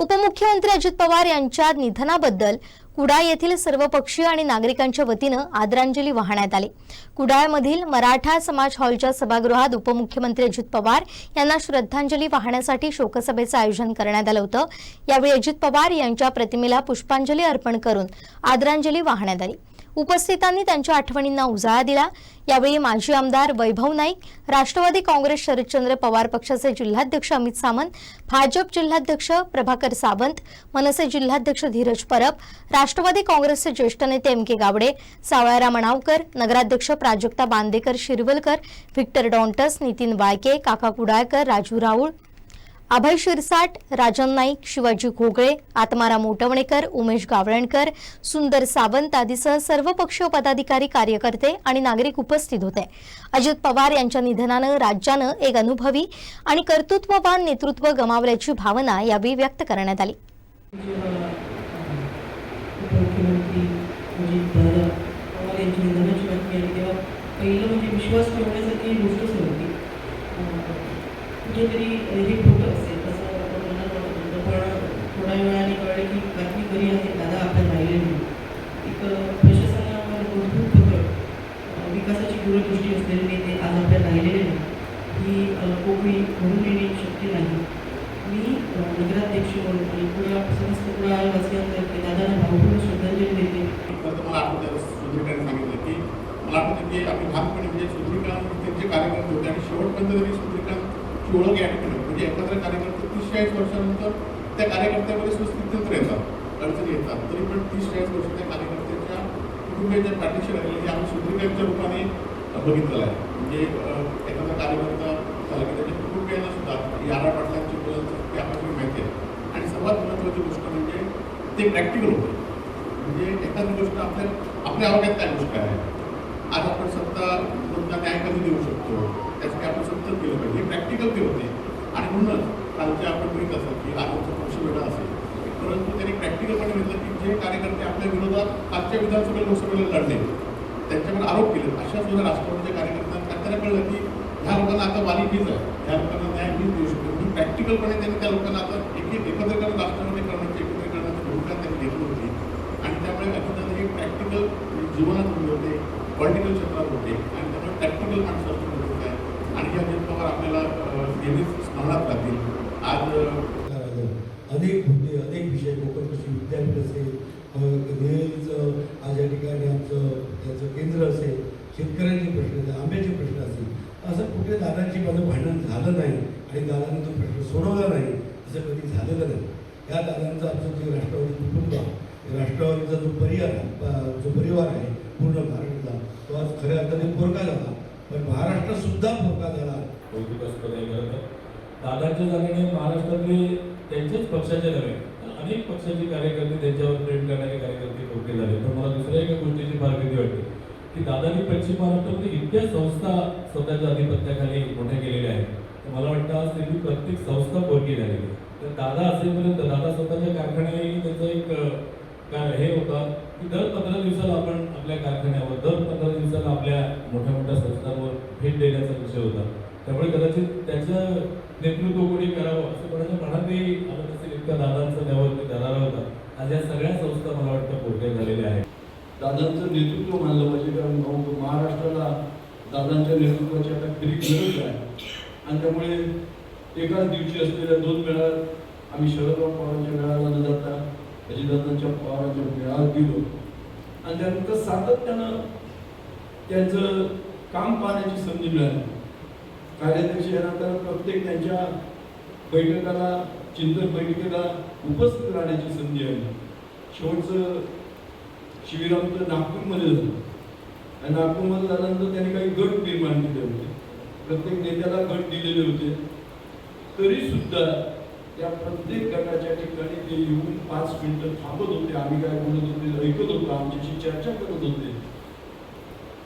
उपमुख्यमंत्री अजित पवार यांच्या निधनाबद्दल कुडाळ येथील सर्वपक्षीय आणि नागरिकांच्या वतीनं आदरांजली वाहण्यात आली. कुडाळमधील मराठा समाज हॉलच्या सभागृहात उपमुख्यमंत्री अजित पवार यांना श्रद्धांजली वाहण्यासाठी शोकसभेचं आयोजन करण्यात आलं होतं. यावेळी अजित पवार यांच्या प्रतिमेला पुष्पांजली अर्पण करून आदरांजली वाहण्यात आली. उपस्थितांनी त्यांच्या आठवणींना उजाळा दिला. यावेळी माजी आमदार वैभव नाईक राष्ट्रवादी काँग्रेस शरदचंद्र पवार पक्षाचे जिल्हाध्यक्ष अमित सामंत भाजप जिल्हाध्यक्ष प्रभाकर सावंत मनसे जिल्हाध्यक्ष धीरज परब राष्ट्रवादी काँग्रेसचे ज्येष्ठ नेते एम के गावडे सावळाराम मणावकर नगराध्यक्ष प्राजक्ता बांदेकर शिरवलकर व्हिक्टर डॉन्टस नितीन वाळके काका कुडाळकर राजू राऊळ अभय शिरसाट राजन नाईक शिवाजी घोगळे आत्माराम मोटवणेकर उमेश गावळणकर सुंदर सावंत आदीसह सर्व पक्ष पदाधिकारी कार्यकर्ते आणि नागरिक उपस्थित होते. अजित पवार यांच्या निधनानं राज्यानं एक अनुभवी आणि कर्तृत्ववान नेतृत्व गमावल्याची भावना यावेळी व्यक्त करण्यात आली. पहिलं म्हणजे विश्वास गोष्टच नव्हती कुठेतरी हे खोटं असेल असं आपण म्हणत वाटत होतं म्हणजे पण थोड्या वेळाने कळले की बातमी खरी आहे दादा आपण राहिले नाही. एक प्रशासनावर मजबूत पकड विकासाची दूरदृष्टी असलेले नेते आज आपल्या राहिलेले नाही. ही अं, कोकणी म्हणून येणे शक्य नाही. मी नगराध्यक्ष म्हणून आणि पुढ्या समस्त कुडाळवासियांतर्फे दादांना भावपूर्ण श्रद्धांजली देते. तर आठवतं सांगितलं की मला आठवतं की आपली लहानपणी म्हणजे सुधीरकांत त्यांचे कार्यक्रम होते आणि शेवटपर्यंत तरी सुधीरकांतची ओळख या ठिकाणी म्हणजे एखादा कार्यक्रम तीस चाळीस वर्षानंतर त्या कार्यकर्त्यामध्ये सुस्थितीत येतात अडचणी येतात. तरी पण तीस चाळीस वर्ष त्या कार्यकर्त्याच्या कुटुंबियांच्या पाठीशी राहिलेली म्हणजे आम्ही सुधीरकांच्या रूपाने बघितलेलं आहे. म्हणजे एखादा कार्यकर्ता झाला की त्याच्या कुटुंबियांना सुद्धा म्हणजे यारा पाटलांची बोलणं ते आपल्याला माहिती आहे. आणि सर्वात महत्त्वाची गोष्ट म्हणजे ते प्रॅक्टिकल होतं. म्हणजे एखादी गोष्ट आपल्या आपल्या आरोग्यात काय गोष्ट आहे? आज आपण सत्ता लोकांना न्याय कधी देऊ शकतो? त्यासाठी आपण सत्तर केलं पाहिजे हे प्रॅक्टिकल ते होते आणि म्हणूनच कालचे आपण बघित असेल की आज आमचा पक्ष वेगळा असेल परंतु त्यांनी प्रॅक्टिकलपणे म्हटलं की जे कार्यकर्ते आपल्या विरोधात कालच्या विधानसभेला लोकसभेला लढले त्यांच्यावर आरोप केले अशा सुद्धा राष्ट्रवादीच्या कार्यकर्त्यांना त्यांना कळलं की ह्या लोकांना आता वाली मीच आहे ह्या लोकांना न्याय मीच देऊ शकतो म्हणून प्रॅक्टिकलपणे त्यांनी त्या लोकांना आता एक एक एकत्रीकरण राष्ट्रवादी करण्याची एकत्रीकरणाची भूमिका त्यांनी घेतली होती आणि त्यामुळे अजितदादा हे प्रॅक्टिकल जीवनात होते पॉलिटिकल क्षेत्रात होते आणि त्यामुळे प्रॅक्टिकल माणसं असणं गरजेचं आहे आणि हे अजित पवार आपल्याला नेहमी स्मरणात लागतील आज अनेक मुद्दे अनेक विषय कोकण कृषी विद्यापीठ असेल नेहमीचं आज या ठिकाणी आमचं त्याचं केंद्र असेल शेतकऱ्यांचे प्रश्न असेल आंब्याचे प्रश्न असेल असं कुठे दादांची माझं भांडण झालं नाही आणि दादांनी तो प्रश्न सोडवला नाही असं कधी झालेलं नाही. या दादांचं आमचं जे राष्ट्रवादी कुटुंब आहे, राष्ट्रवादीचा जो परिवार आहे, जो परिवार आहे पूर्ण महाराष्ट्राचा तो आज खऱ्या अर्थाने पोरका झाला. पण महाराष्ट्रसुद्धा पोरका झाला. कौतुकास्पद आहे दादांच्या जागेने महाराष्ट्रातले त्यांच्याच पक्षाचे नव्हे तर अनेक पक्षाचे कार्यकर्ते त्यांच्यावर प्रेम करणारे कार्यकर्ते मोठे झाले. तर मला दुसऱ्या एका गोष्टीची फार भीती वाटते की दादांनी पश्चिम महाराष्ट्रामध्ये इतक्या संस्था स्वतःच्या आधिपत्याखाली मोठ्या केलेल्या आहेत. तर मला वाटतं आज त्यांनी प्रत्येक संस्था पोरकी झालेली आहे. तर दादा असेपर्यंत दादा स्वतःच्या कारखान्याने त्याचा एक काय हे होतं की दर पंधरा दिवसाला आपण आपल्या कारखान्यावर दर पंधरा दिवसाला आपल्या मोठ्या मोठ्या संस्थांवर भेट देण्याचा विषय होता. त्यामुळे कदाचित त्याचं नेतृत्व कोणी करावं असं कोणाच्या मनातही आलं नसेल. इतका दादांचा त्यावर ते दरारा होता. आज या सगळ्या संस्था मला वाटतं पोरक्या झालेल्या आहेत. दादांचं नेतृत्व मानलं पाहिजे कारण भाऊ महाराष्ट्राला दादांच्या नेतृत्वाची आता खरी गरज आहे. आणि त्यामुळे एकाच दिवशी असलेल्या दोन मेळाव्यात आम्ही शरदराव पवारांच्या मेळाव्याला न जाता अजितदादांच्या पवारांच्या मेळाव्यात गेलो. आणि त्यानंतर सातत्यानं त्यांचं काम पाहण्याची संधी मिळाली. कार्याध्यक्ष यानंतर प्रत्येक त्यांच्या बैठकाला चिंतन बैठकीला उपस्थित राहण्याची संधी आली शेवटचं शिबिर आमचं नागपूरमध्ये झालं. आणि नागपूरमध्ये झाल्यानंतर त्यांनी काही गट निर्माण केले होते. प्रत्येक नेत्याला गट दिलेले होते. तरी सुद्धा त्या प्रत्येक गटाच्या ठिकाणी ते येऊन पाच मिनिटं थांबत होते. आम्ही काय बोलत होते ऐकत होतो आमच्याशी चर्चा करत होते.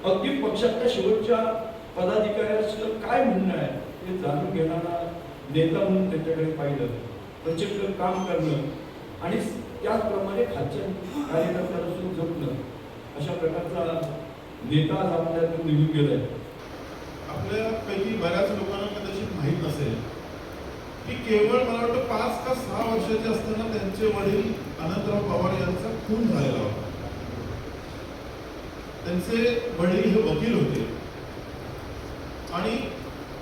अगदी पक्षाच्या शेवटच्या पदाधिकाऱ्याचं काय म्हणणं आहे? ते जाणून घेणारा नेता म्हणून त्यांच्याकडे पाहिलं. प्रचंड काम करणं आणि त्याचप्रमाणे खालच्या कार्यकर्त्याला सुद्धा जपणं अशा प्रकारचा नेता आज आपल्यातून निघून गेलाय. आपल्यापैकी बऱ्याच लोकांना कदाचित माहीत नसेल की केवळ मला वाटतं पाच का सहा वर्षाचे असताना त्यांचे वडील अनंतराव पवार यांचा खून झालेला होता. त्यांचे वडील हे वकील होते. आणि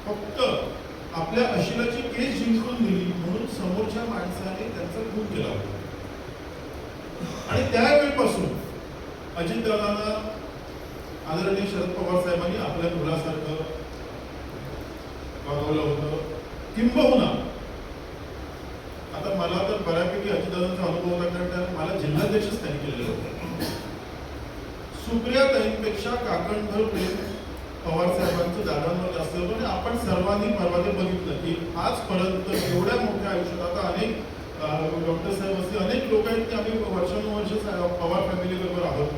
फक्त आपल्या अशिलाची केस जिंकून दिली म्हणून समोरच्या माणसाने त्यांचा खून केला होता. आणि त्यावेळीपासून अजितदादांना आदरणीय शरद पवार साहेबांनी आपल्या मुलासारखं वागवलं होतं. किंबहुना आता मला तर बऱ्यापैकी अजितदादांचा अनुभव होता कारण त्या- मला जिल्हाध्यक्षच त्यांनी केलेलं होतं. सुप्रियाताईंपेक्षा काकणभर प्रेम पवार साहेबांचं दादांवर जास्त होतं आणि आपण सर्वांनी परवा ते बघितलं की आजपर्यंत एवढ्या मोठ्या आयुष्यात आता अनेक डॉक्टर साहेब असतील अनेक लोक आहेत की आम्ही वर्षानुवर्ष पवार फॅमिली बरोबर आहोत.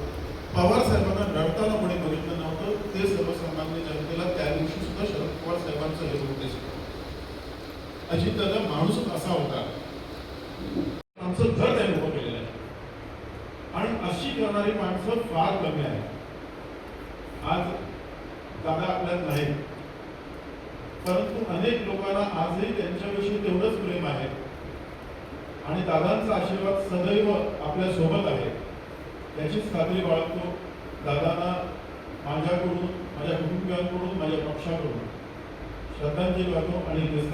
पवार साहेबांना रडताना कोणी बघितलं नव्हतं ते सर्वसामान्य जनतेला त्या दिवशी सुद्धा शरद पवार साहेबांचं हे उद्देश अजितदादा माणूस असा होता. आमचं घर त्यांनी उभं केलेलं आहे. आणि अशी करणारी माणसं फार कमी आहेत. आज दादा आपल्यात नाहीत परंतु अनेक लोकांना आजही त्यांच्याविषयी तेवढंच प्रेम आहे. आणि दादांचा आशीर्वाद सदैव आपल्यासोबत आहे. याचीच खात्री बाळगतो दादांना माझ्याकडून माझ्या कुटुंबियांकडून माझ्या पक्षाकडून. श्रद्धांजली वाहतो आणि इथेच